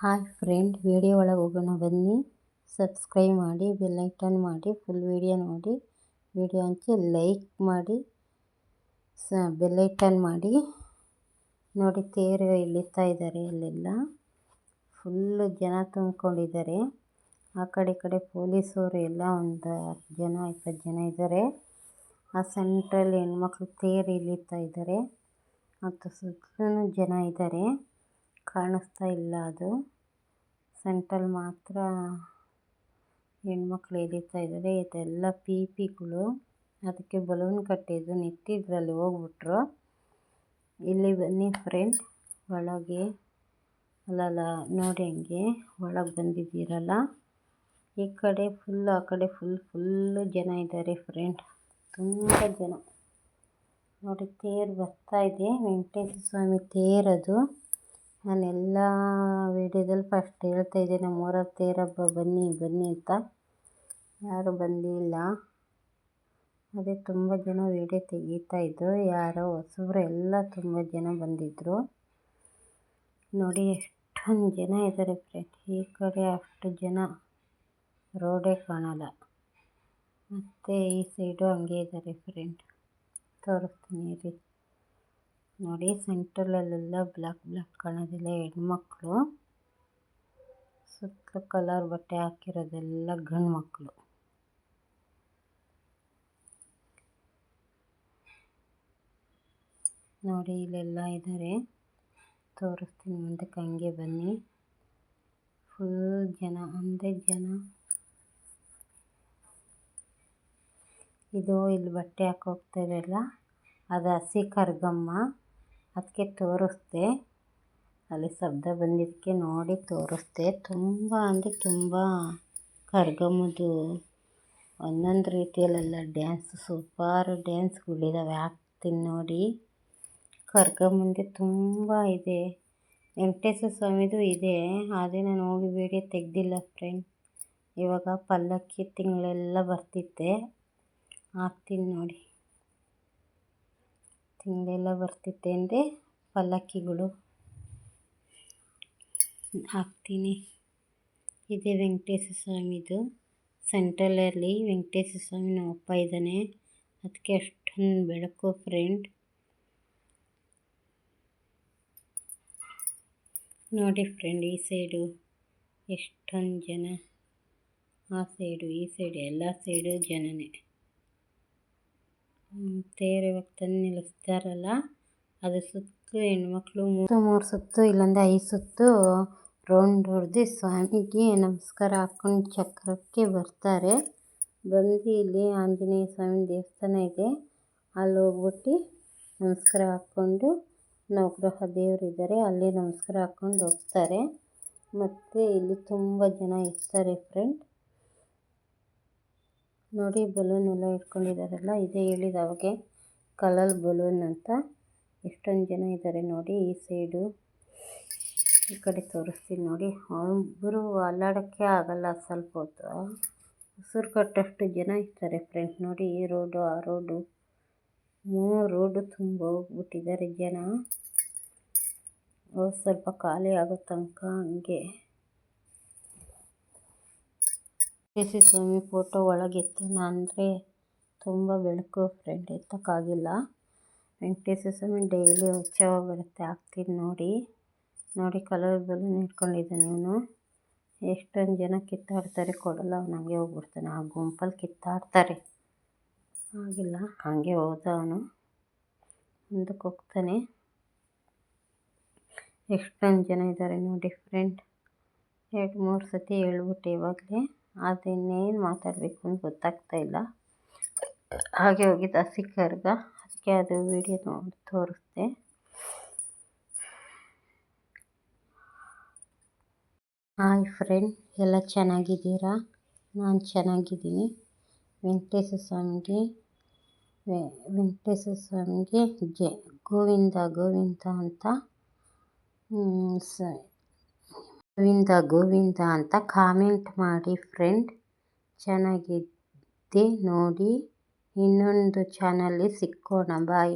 Hi friend video ಒಳಗೆ ಹೋಗೋಣ ಬನ್ನಿ. ಸಬ್ಸ್ಕ್ರೈಬ್ ಮಾಡಿ ಬೆಲ್ಲೈಟನ್ ಮಾಡಿ ಫುಲ್ ವಿಡಿಯೋ ನೋಡಿ. ವಿಡಿಯೋ ಹಂಚಿ ಲೈಕ್ ಮಾಡಿ, ಸ ಬೆಲ್ಲೈಟನ್ ಮಾಡಿ. ನೋಡಿ, ತೇರು ಇಳಿತಾ ಇದ್ದಾರೆ ಅಲ್ಲೆಲ್ಲ. ಫುಲ್ಲು ಜನ ತುಂಬಿಕೊಂಡಿದ್ದಾರೆ ಆ ಕಡೆ ಈ ಕಡೆ ಪೊಲೀಸವರು ಎಲ್ಲ ಒಂದು ಹತ್ತು ಜನ, ಇಪ್ಪತ್ತು ಜನ ಇದ್ದಾರೆ ಆ ಸೆಂಟ್ರಲ್ಲಿ ಹೆಣ್ಮಕ್ಳು ತೇರು ಇಳಿತಾ ಇದ್ದಾರೆ ಮತ್ತು ಸುತ್ತಲೂ ಜನ ಇದ್ದಾರೆ ಕಾಣಿಸ್ತಾ ಇಲ್ಲ ಅದು. ಸೆಂಟಲ್ ಮಾತ್ರ ಹೆಣ್ಮಕ್ಳು ಎಳೀತಾ ಇದ್ದಾರೆ. ಇದೆಲ್ಲ ಪಿಗಳು ಅದಕ್ಕೆ ಬಲೂನ್ ಕಟ್ಟಿದ್ದು ನೆಟ್ಟಿದ್ರಲ್ಲಿ ಹೋಗ್ಬಿಟ್ರು. ಇಲ್ಲಿ ಬನ್ನಿ ಫ್ರೆಂಡ್, ಒಳಗೆ. ಅಲ್ಲಲ್ಲ ನೋಡಿ ಹಂಗೆ. ಒಳಗೆ ಬಂದಿದ್ದೀರಲ್ಲ? ಈ ಕಡೆ ಫುಲ್ ಆ ಕಡೆ ಫುಲ್ ಫುಲ್ಲು ಜನ ಇದ್ದಾರೆ ಫ್ರೆಂಡ್. ತುಂಬ ಜನ. ನೋಡಿ, ತೇರು ಬರ್ತಾ ಇದೆ. ವೆಂಕಟೇಶ್ವರ ಸ್ವಾಮಿ ತೇರದು. ನಾನೆಲ್ಲ ವೀಡಿಯೋದಲ್ಲಿ ಫಸ್ಟ್ ಹೇಳ್ತಾ ಇದ್ದೆ ನಮ್ಮೂರಲ್ಲಿ ತೇರು ಹಬ್ಬ ಬನ್ನಿ ಬನ್ನಿ ಅಂತ. ಯಾರೂ ಬಂದಿಲ್ಲ. ಅದೇ ತುಂಬ ಜನ ವೀಡಿಯೋ ತೆಗೀತಾಯಿದ್ರು ಯಾರೋ ಹೊಸಬ್ರು ಎಲ್ಲ ತುಂಬ ಜನ ಬಂದಿದ್ದರು ನೋಡಿ, ಎಷ್ಟೊಂದು ಜನ ಇದ್ದಾರೆ ಫ್ರೆಂಡ್ ಈ ಕಡೆ ಅಷ್ಟು ಜನ ರೋಡೇ ಕಾಣಲ್ಲ. ಮತ್ತು ಈ ಸೈಡು ಹಂಗೆ ಇದ್ದಾರೆ ಫ್ರೆಂಡ್ ತೋರಿಸ್ತೀನಿ ರೀ ನೋಡಿ, ಸೆಂಟ್ರಲ್ಲೆಲ್ಲ ಬ್ಲ್ಯಾಕ್ ಬ್ಲ್ಯಾಕ್ ಕಾಣೋದಿಲ್ಲ ಹೆಣ್ಮಕ್ಳು. ಸುತ್ತಲೂ ಕಲರ್ ಬಟ್ಟೆ ಹಾಕಿರೋದೆಲ್ಲ ಗಂಡು ಮಕ್ಕಳು ನೋಡಿ, ಇಲ್ಲೆಲ್ಲ ಇದ್ದಾರೆ ತೋರಿಸ್ತೀನಿ ಮುಂದಕ್ಕೆ ಹಂಗೆ ಬನ್ನಿ. ಫುಲ್ ಜನ ಅಂದೇ ಜನ. ಇದು ಇಲ್ಲಿ ಬಟ್ಟೆ ಹಾಕೋಗ್ತಾ ಇದೆಯಲ್ಲ ಅದು ಹಸಿ ಕರ್ಗಮ್ಮ. ಅದಕ್ಕೆ ತೋರಿಸ್ದೆ. ಅಲ್ಲಿ ಶಬ್ದ ಬಂದಿದ್ದಕ್ಕೆ ನೋಡಿ ತೋರಿಸ್ದೆ. ತುಂಬ ಅಂದರೆ ತುಂಬ ಕರ್ಗಮ್ಮದು ಒಂದೊಂದು ರೀತಿಯಲ್ಲೆಲ್ಲ ಡ್ಯಾನ್ಸ್ ಸೂಪರ್ ಡ್ಯಾನ್ಸ್ಗಳಿದ್ದಾವೆ ಹಾಕ್ತೀನಿ ನೋಡಿ. ಕರ್ಗಮ್ಮಂದು ತುಂಬ ಇದೆ. ವೆಂಕಟೇಶ್ವರ ಸ್ವಾಮಿದು ಇದೆ. ಆದರೆ ನಾನು ಹೋಗಿ ತೆಗೆದಿಲ್ಲ ಫ್ರೆಂಡ್ ಇವಾಗ ಪಲ್ಲಕ್ಕಿ ತಿಂಗಳೆಲ್ಲ ಬರ್ತಿತ್ತೆ. ಹಾಕ್ತೀನಿ ನೋಡಿ. ಬರ್ತಿತ್ತೆ ಅಂದರೆ ಪಲ್ಲಕ್ಕಿಗಳು. ಹಾಕ್ತೀನಿ. ಇದೆ ವೆಂಕಟೇಶ್ವರ ಸ್ವಾಮಿದು. ಸೆಂಟ್ರಲಲ್ಲಿ ವೆಂಕಟೇಶ್ವರ ಸ್ವಾಮಿ ಅಪ್ಪ ಇದ್ದಾನೆ. ಅದಕ್ಕೆ ಅಷ್ಟೊಂದು ಬೆಳಕು ಫ್ರೆಂಡ್ ನೋಡಿ ಫ್ರೆಂಡ್ ಈ ಸೈಡು ಎಷ್ಟೊಂದು ಜನ. ಆ ಸೈಡು ಈ ಸೈಡು ಎಲ್ಲ ಸೈಡು ಜನನೇ. ತೇರು ಇವಾಗ ನಿಲ್ಲಿಸ್ತಾರಲ್ಲ, ಅದು ಸುತ್ತು ಹೆಣ್ಮಕ್ಳು ಮೂರು ಸುತ್ತು, ಇಲ್ಲೊಂದು ಐದು ಸುತ್ತು ರೌಂಡ್ ಹೊಡೆದು ಸ್ವಾಮಿಗೆ ನಮಸ್ಕಾರ ಹಾಕ್ಕೊಂಡು ಚಕ್ರಕ್ಕೆ ಬರ್ತಾರೆ. ಬಂದು ಇಲ್ಲಿ ಆಂಜನೇಯ ಸ್ವಾಮಿ ದೇವಸ್ಥಾನ ಇದೆ. ಅಲ್ಲಿ ಹೋಗ್ಬಿಟ್ಟು ನಮಸ್ಕಾರ ಹಾಕ್ಕೊಂಡು ನವಗ್ರಹ ದೇವರಿದ್ದಾರೆ ಅಲ್ಲಿ ನಮಸ್ಕಾರ ಹಾಕ್ಕೊಂಡು ಹೋಗ್ತಾರೆ. ಮತ್ತು ಇಲ್ಲಿ ತುಂಬ ಜನ ಇರ್ತಾರೆ ಫ್ರೆಂಡ್ ನೋಡಿ, ಬಲೂನ್ ಎಲ್ಲ ಇಟ್ಕೊಂಡಿದ್ದಾರಲ್ಲ, ಇದೇ ಹೇಳಿದ ಅವಾಗೆ ಕಲರ್ ಬಲೂನ್ ಅಂತ. ಎಷ್ಟೊಂದು ಜನ ಇದ್ದಾರೆ ನೋಡಿ, ಈ ಸೈಡು. ಈ ಕಡೆ ತೋರಿಸ್ತೀನಿ ನೋಡಿ ಒಬ್ಬರು ಅಲ್ಲಾಡೋಕ್ಕೆ ಆಗಲ್ಲ ಸ್ವಲ್ಪ ಹೊತ್ತು. ಉಸಿರು ಕಟ್ಟಷ್ಟು ಜನ ಇರ್ತಾರೆ ಫ್ರೆಂಡ್ಸ್ ನೋಡಿ, ಈ ರೋಡು ಆ ರೋಡು ಮೂರು ರೋಡು ತುಂಬ ಹೋಗ್ಬಿಟ್ಟಿದ್ದಾರೆ ಜನ. ಸ್ವಲ್ಪ ಖಾಲಿ ಆಗೋ ತನಕ ಹಂಗೆ. ವೆಂಕಟೇಶ್ವರ ಸ್ವಾಮಿ ಫೋಟೋ ಒಳಗಿತ್ತು. ಅಂದರೆ ತುಂಬ ಬೆಳಕು ಫ್ರೆಂಡ್ ಎತ್ತಕ್ಕಾಗಿಲ್ಲ ವೆಂಕಟೇಶ್ವರ ಸ್ವಾಮಿ ಡೈಲಿ ಉತ್ಸವ ಬರುತ್ತೆ, ಹಾಕ್ತೀನಿ ನೋಡಿ. ನೋಡಿ ಕಲರ್ ಬಲೂನ್ ಇಟ್ಕೊಂಡಿದ್ದಾನೆ ಇವನು. ಎಷ್ಟೊಂದು ಜನ ಕಿತ್ತಾಡ್ತಾರೆ ಕೊಡಲ್ಲ, ಅವ್ನು ಹಂಗೆ ಹೋಗ್ಬಿಡ್ತಾನೆ. ಆ ಗುಂಪಲ್ಲಿ ಕಿತ್ತಾಡ್ತಾರೆ. ಆಗಿಲ್ಲ ಹಾಗೆ ಹೋದ ಅವನು. ಮುಂದಕ್ಕೆ ಹೋಗ್ತಾನೆ. ಎಷ್ಟೊಂದು ಜನ ಇದ್ದಾರೆ ನೋಡಿ ಫ್ರೆಂಡ್ ಎರಡು ಮೂರು ಸತಿ ಹೇಳ್ಬಿಟ್ಟೆ ಇವಾಗಲೇ. ಆದರೆ ಇನ್ನೇನು ಮಾತಾಡಬೇಕು ಅಂತ ಗೊತ್ತಾಗ್ತಾ ಇಲ್ಲ. ಹಾಗೆ ಹೋಗಿದ್ದ ಹಸಿ ಕರ್ಗ ಅದಕ್ಕೆ ಅದು ವಿಡಿಯೋ ನೋಡಿ, ತೋರಿಸ್ದೆ. ಹಾಯ್ ಫ್ರೆಂಡ್ ಎಲ್ಲ ಚೆನ್ನಾಗಿದ್ದೀರಾ? ನಾನು ಚೆನ್ನಾಗಿದ್ದೀನಿ. ವೆಂಕಟೇಶ್ವರ ಸ್ವಾಮಿಗೆ ವೆಂಕಟೇಶ್ವರ ಸ್ವಾಮಿಗೆ ಜೆ, ಗೋವಿಂದ ಗೋವಿಂದ ಅಂತ. ಸ ಗೋವಿಂದ ಗೋವಿಂದ ಅಂತ ಕಾಮೆಂಟ್ ಮಾಡಿ ಫ್ರೆಂಡ್ ಚೆನ್ನಾಗಿದೆ ನೋಡಿ. ಇನ್ನೊಂದು ಚಾನಲ್ಲಿ ಸಿಕ್ಕೋಣ ಬಾಯ್